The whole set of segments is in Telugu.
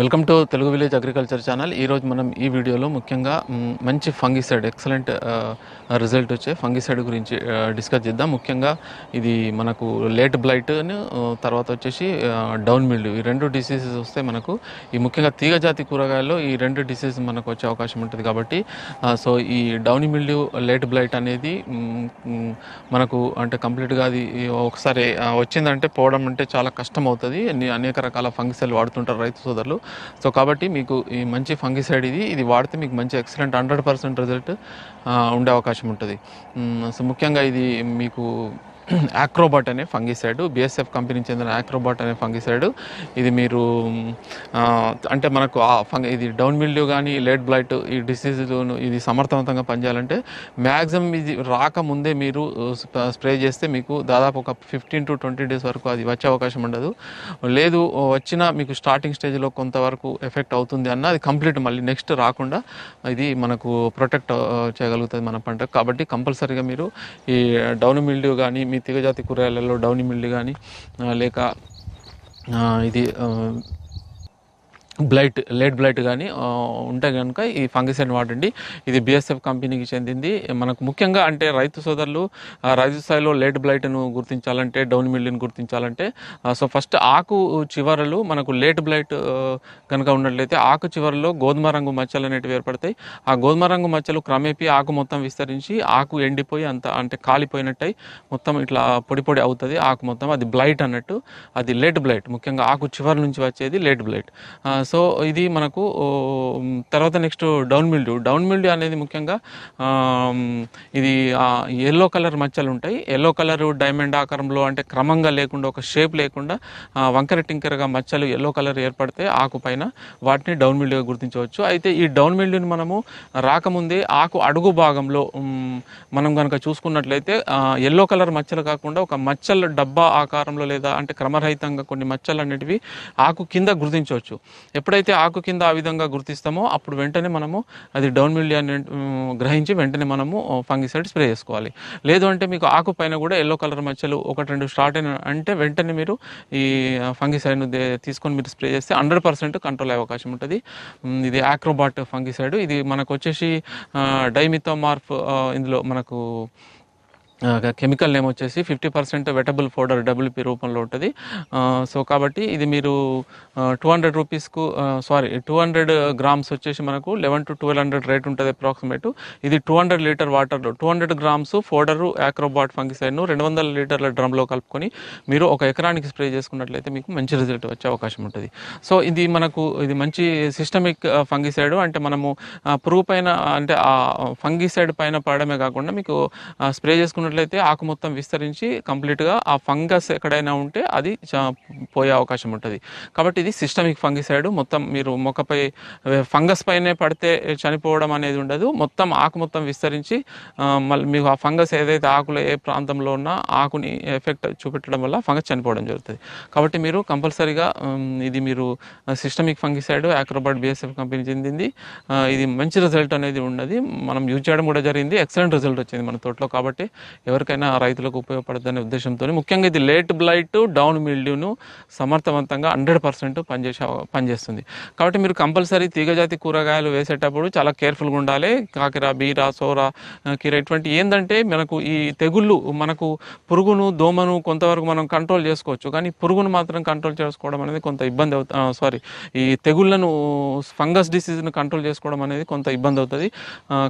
Welcome to Telugu village agriculture channel. ఈరోజు మనం ఈ వీడియోలో ముఖ్యంగా మంచి ఫంగిసైడ్ ఎక్సలెంట్ రిజల్ట్ వచ్చే ఫంగిసైడ్ గురించి డిస్కస్ చేద్దాం. ముఖ్యంగా ఇది మనకు లేట్ బ్లైట్ తర్వాత వచ్చేసి డౌన్ మిల్డ్. ఈ రెండు డిసీజెస్ వస్తే మనకు ఈ ముఖ్యంగా తీగ జాతి కూరగాయల్లో ఈ రెండు డిసీజ్ మనకు వచ్చే అవకాశం ఉంటుంది కాబట్టి సో ఈ డౌన్ మిల్డ్ లేట్ బ్లైట్ అనేది మనకు అంటే కంప్లీట్గా అది ఒకసారి వచ్చిందంటే పోవడం అంటే చాలా కష్టం అవుతుంది. అనేక రకాల ఫంగిసైడ్ వాడుతుంటారు రైతు సోదరులు. సో కాబట్టి మీకు ఈ మంచి ఫంగిసైడ్ ఇది ఇది వాడితే మీకు మంచి ఎక్సలెంట్ హండ్రెడ్ పర్సెంట్ రిజల్ట్ ఉండే అవకాశం ఉంటుంది. సో ముఖ్యంగా ఇది మీకు యాక్రోబాట్ అనే ఫంగిసైడ్ బిఎస్ఎఫ్ కంపెనీకి చెందిన యాక్రోబాట్ అనే ఫంగిసైడ్. ఇది మీరు అంటే మనకు ఆ ఫంగ ఇది డౌన్ మిల్డ్యూ కానీ లేట్ బ్లైట్ ఈ డిసీజ్లోను ఇది సమర్థవంతంగా పనిచేయాలంటే మ్యాక్సిమం ఇది రాకముందే మీరు స్ప్రే చేస్తే మీకు దాదాపు ఒక ఫిఫ్టీన్ టు ట్వంటీ డేస్ వరకు అది వచ్చే అవకాశం ఉండదు. లేదు వచ్చినా మీకు స్టార్టింగ్ స్టేజ్లో కొంతవరకు ఎఫెక్ట్ అవుతుంది అన్న అది కంప్లీట్ మళ్ళీ నెక్స్ట్ రాకుండా ఇది మనకు ప్రొటెక్ట్ చేయగలుగుతుంది మన పంట కాబట్టి కంపల్సరీగా మీరు ఈ డౌన్ మిల్డ్యూ కానీ మీ తీగజాతి కూరగాయలలో డౌని మిల్లి కానీ లేక ఇది బ్లైట్ లేట్ బ్లైట్ కానీ ఉంటే కనుక ఈ ఫంగిసైడ్ వాడండి. ఇది బిఎస్ఎఫ్ కంపెనీకి చెందింది. మనకు ముఖ్యంగా అంటే రైతు సోదరులు రైతు స్థాయిలో లేట్ బ్లైట్ను గుర్తించాలంటే డౌన్ మిల్లిని గుర్తించాలంటే సో ఫస్ట్ ఆకు చివరలు మనకు లేట్ బ్లైట్ కనుక ఉన్నట్లయితే ఆకు చివరలో గోధుమ రంగు మచ్చలు అనేటివి ఏర్పడతాయి. ఆ గోధుమ రంగు మచ్చలు క్రమేపీ ఆకు మొత్తం విస్తరించి ఆకు ఎండిపోయి అంత అంటే కాలిపోయినట్టయి మొత్తం ఇట్లా పొడి పొడి అవుతుంది. ఆకు మొత్తం అది బ్లైట్ అన్నట్టు. అది లేట్ బ్లైట్. ముఖ్యంగా ఆకు చివరి నుంచి వచ్చేది లేట్ బ్లైట్. సో ఇది మనకు తర్వాత next down mildew down mildew అనేది ముఖ్యంగా ఇది ఎల్లో కలర్ మచ్చలు ఉంటాయి. ఎల్లో కలర్ డైమండ్ ఆకారంలో అంటే క్రమంగా లేకుండా ఒక షేప్ లేకుండా వంకర టింకరగా మచ్చలు ఎల్లో కలర్ ఏర్పడితే ఆకు పైన వాటిని డౌన్ మిల్డ్యూగా గుర్తించవచ్చు. అయితే ఈ డౌన్ మిల్డ్యూని మనము రాకముందే ఆకు అడుగు భాగంలో మనం కనుక చూసుకున్నట్లయితే ఎల్లో కలర్ మచ్చలు కాకుండా ఒక మచ్చల డబ్బా ఆకారంలో లేదా అంటే క్రమరహితంగా కొన్ని మచ్చలు అనేటివి ఆకు కింద గుర్తించవచ్చు. ఎప్పుడైతే ఆకు కింద ఆ విధంగా గుర్తిస్తామో అప్పుడు వెంటనే మనము అది డౌన్ మిల్లియా గ్రహించి వెంటనే మనము ఫంగిసైడ్ స్ప్రే చేసుకోవాలి. లేదు అంటే మీకు ఆకు పైన కూడా ఎల్లో కలర్ మచ్చలు ఒకటి రెండు స్టార్ట్ అయిన అంటే వెంటనే మీరు ఈ ఫంగిసైడ్ను తీసుకొని మీరు స్ప్రే చేస్తే హండ్రెడ్ పర్సెంట్ కంట్రోల్ అయ్యే అవకాశం ఉంటుంది. ఇది ఆక్రోబాట్ ఫంగిసైడ్. ఇది మనకు వచ్చేసి డైమిథోమార్ఫ్ ఇందులో మనకు కెమికల్ నేమ్ వచ్చేసి fifty percent wettable powder WP రూపంలో ఉంటుంది. సో కాబట్టి ఇది మీరు టూ హండ్రెడ్ రూపీస్కు సారీ టూ హండ్రెడ్ గ్రామ్స్ వచ్చేసి మనకు eleven to twelve hundred rate ఉంటుంది అప్రాక్సిమేట్ ఇది టూ హండ్రెడ్ లీటర్ వాటర్లో two hundred grams powder Acrobat ఫంగిసైడ్ను రెండు వందల లీటర్ల డ్రమ్లో కలుపుకొని మీరు ఒక ఎకరానికి స్ప్రే చేసుకున్నట్లయితే మీకు మంచి రిజల్ట్ వచ్చే అవకాశం ఉంటుంది. సో ఇది మనకు ఇది మంచి సిస్టమిక్ ఫంగిసైడ్ అంటే మనము పురుగు పైన అంటే ఆ ఫంగిసైడ్ పైన పడడమే కాకుండా మీకు స్ప్రే చేసుకున్నట్లయితే ఆకు మొత్తం విస్తరించి కంప్లీట్గా ఆ ఫంగస్ ఎక్కడైనా ఉంటే అది చ- పోయే అవకాశం ఉంటుంది. కాబట్టి ఇది సిస్టమిక్ ఫంగిసైడ్. మొత్తం మీరు మొక్కపై ఫంగస్ పైనే పడితే చనిపోవడం అనేది ఉండదు. మొత్తం ఆకు మొత్తం విస్తరించి మళ్ళీ మీకు ఆ ఫంగస్ ఏదైతే ఆకులో ఏ ప్రాంతంలో ఉన్నా ఆకుని ఎఫెక్ట్ చూపెట్టడం వల్ల ఫంగస్ చనిపోవడం జరుగుతుంది. కాబట్టి మీరు కంపల్సరీగా ఇది మీరు systemic fungicide Acrobat BSF company చెందింది. ఇది మంచి రిజల్ట్ అనేది ఉన్నది. మనం యూజ్ చేయడం కూడా జరిగింది. ఎక్సలెంట్ రిజల్ట్ వచ్చింది మన తోటలో. కాబట్టి ఎవరికైనా రైతులకు ఉపయోగపడదనే ఉద్దేశంతో ముఖ్యంగా ఇది లేట్ బ్లైట్ డౌన్ మిల్డ్యూను సమర్థవంతంగా హండ్రెడ్ పర్సెంట్ పనిచేసే పనిచేస్తుంది. కాబట్టి మీరు కంపల్సరీ తీగజాతి కూరగాయలు వేసేటప్పుడు చాలా కేర్ఫుల్గా ఉండాలి. కాకిర బీర సోర కీర ఇటువంటి ఏంటంటే మనకు ఈ తెగుళ్ళు మనకు పురుగును దోమను కొంతవరకు మనం కంట్రోల్ చేసుకోవచ్చు. కానీ పురుగును మాత్రం కంట్రోల్ చేసుకోవడం అనేది కొంత ఇబ్బంది అవుతుంది సారీ ఈ తెగుళ్ళను ఫంగస్ డిసీజ్ను కంట్రోల్ చేసుకోవడం అనేది కొంత ఇబ్బంది అవుతుంది.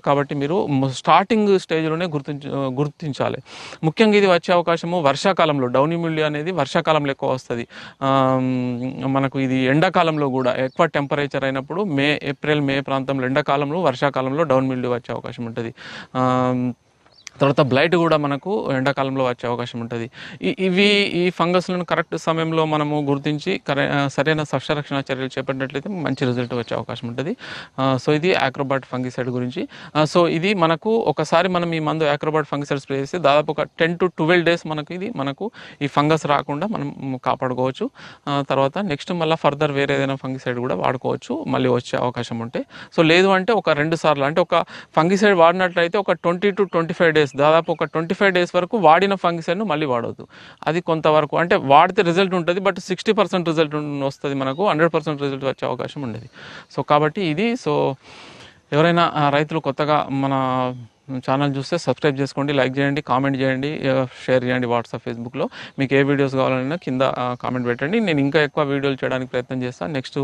కాబట్టి మీరు స్టార్టింగ్ స్టేజ్లోనే గుర్తించ గుర్తించాలి. ముఖ్యంగా ఇది వచ్చే అవకాశము వర్షాకాలంలో డౌనీ మిల్డ్యూ అనేది వర్షాకాలంలో ఎక్కువ వస్తుంది. మనకు ఇది ఎండాకాలంలో కూడా ఎక్కువ టెంపరేచర్ అయినప్పుడు మే ఏప్రిల్ మే ప్రాంతంలో ఎండాకాలంలో వర్షాకాలంలో డౌన్ మిల్డ్యూ వచ్చే అవకాశం ఉంటుంది. తర్వాత బ్లైట్ కూడా మనకు ఎండాకాలంలో వచ్చే అవకాశం ఉంటుంది. ఇవి ఈ ఫంగస్లను కరెక్ట్ సమయంలో మనము గుర్తించి సరైన సస్యరక్షణ చర్యలు చేపట్టినట్లయితే మంచి రిజల్ట్ వచ్చే అవకాశం ఉంటుంది. సో ఇది ఆక్రోబాట్ ఫంగిసైడ్ గురించి. సో ఇది మనకు ఒకసారి మనం ఈ మందు ఆక్రోబాట్ ఫంగిసైడ్ స్ప్రే చేస్తే దాదాపు ఒక టెన్ టు ట్వెల్వ్ డేస్ మనకి ఇది మనకు ఈ ఫంగస్ రాకుండా మనం కాపాడుకోవచ్చు. తర్వాత నెక్స్ట్ మళ్ళీ ఫర్దర్ వేరే ఏదైనా ఫంగిసైడ్ కూడా వాడుకోవచ్చు. మళ్ళీ వచ్చే అవకాశం ఉంటే. సో లేదు అంటే ఒక రెండు సార్లు అంటే ఒక ఫంగిసైడ్ వాడినట్లయితే ఒక twenty to twenty five days days దాదాపు ఒక ట్వంటీ ఫైవ్ డేస్ వరకు వాడిన ఫంగిసైడ్ను మళ్ళీ వాడవద్దు అది కొంతవరకు అంటే వాడితే రిజల్ట్ ఉంటుంది బట్ సిక్స్టీ పర్సెంట్ రిజల్ట్ వస్తుంది మనకు హండ్రెడ్ పర్సెంట్ రిజల్ట్ వచ్చే అవకాశం ఉండేది. సో కాబట్టి ఇది సో ఎవరైనా రైతులు కొత్తగా మన ఛానల్ చూస్తే సబ్స్క్రైబ్ చేసుకోండి లైక్ చేయండి కామెంట్ చేయండి షేర్ చేయండి వాట్సాప్ ఫేస్బుక్లో. మీకు ఏ వీడియోస్ కావాలన్నా కింద కామెంట్ పెట్టండి. నేను ఇంకా ఎక్కువ వీడియోలు చేయడానికి ప్రయత్నం చేస్తాను నెక్స్ట్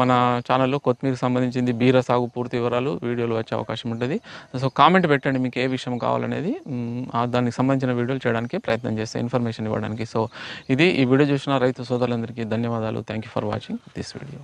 మన ఛానల్లో కొత్తిమీర సంబంధించింది బీర సాగు పూర్తి వివరాలు వీడియోలు వచ్చే అవకాశం ఉంటుంది. సో కామెంట్ పెట్టండి మీకు ఏ విషయం కావాలనేది. దానికి సంబంధించిన వీడియోలు చేయడానికి ప్రయత్నం చేస్తాను ఇన్ఫర్మేషన్ ఇవ్వడానికి. సో ఇది ఈ వీడియో చూసిన రైతు సోదరులందరికీ ధన్యవాదాలు. Thank you for watching this video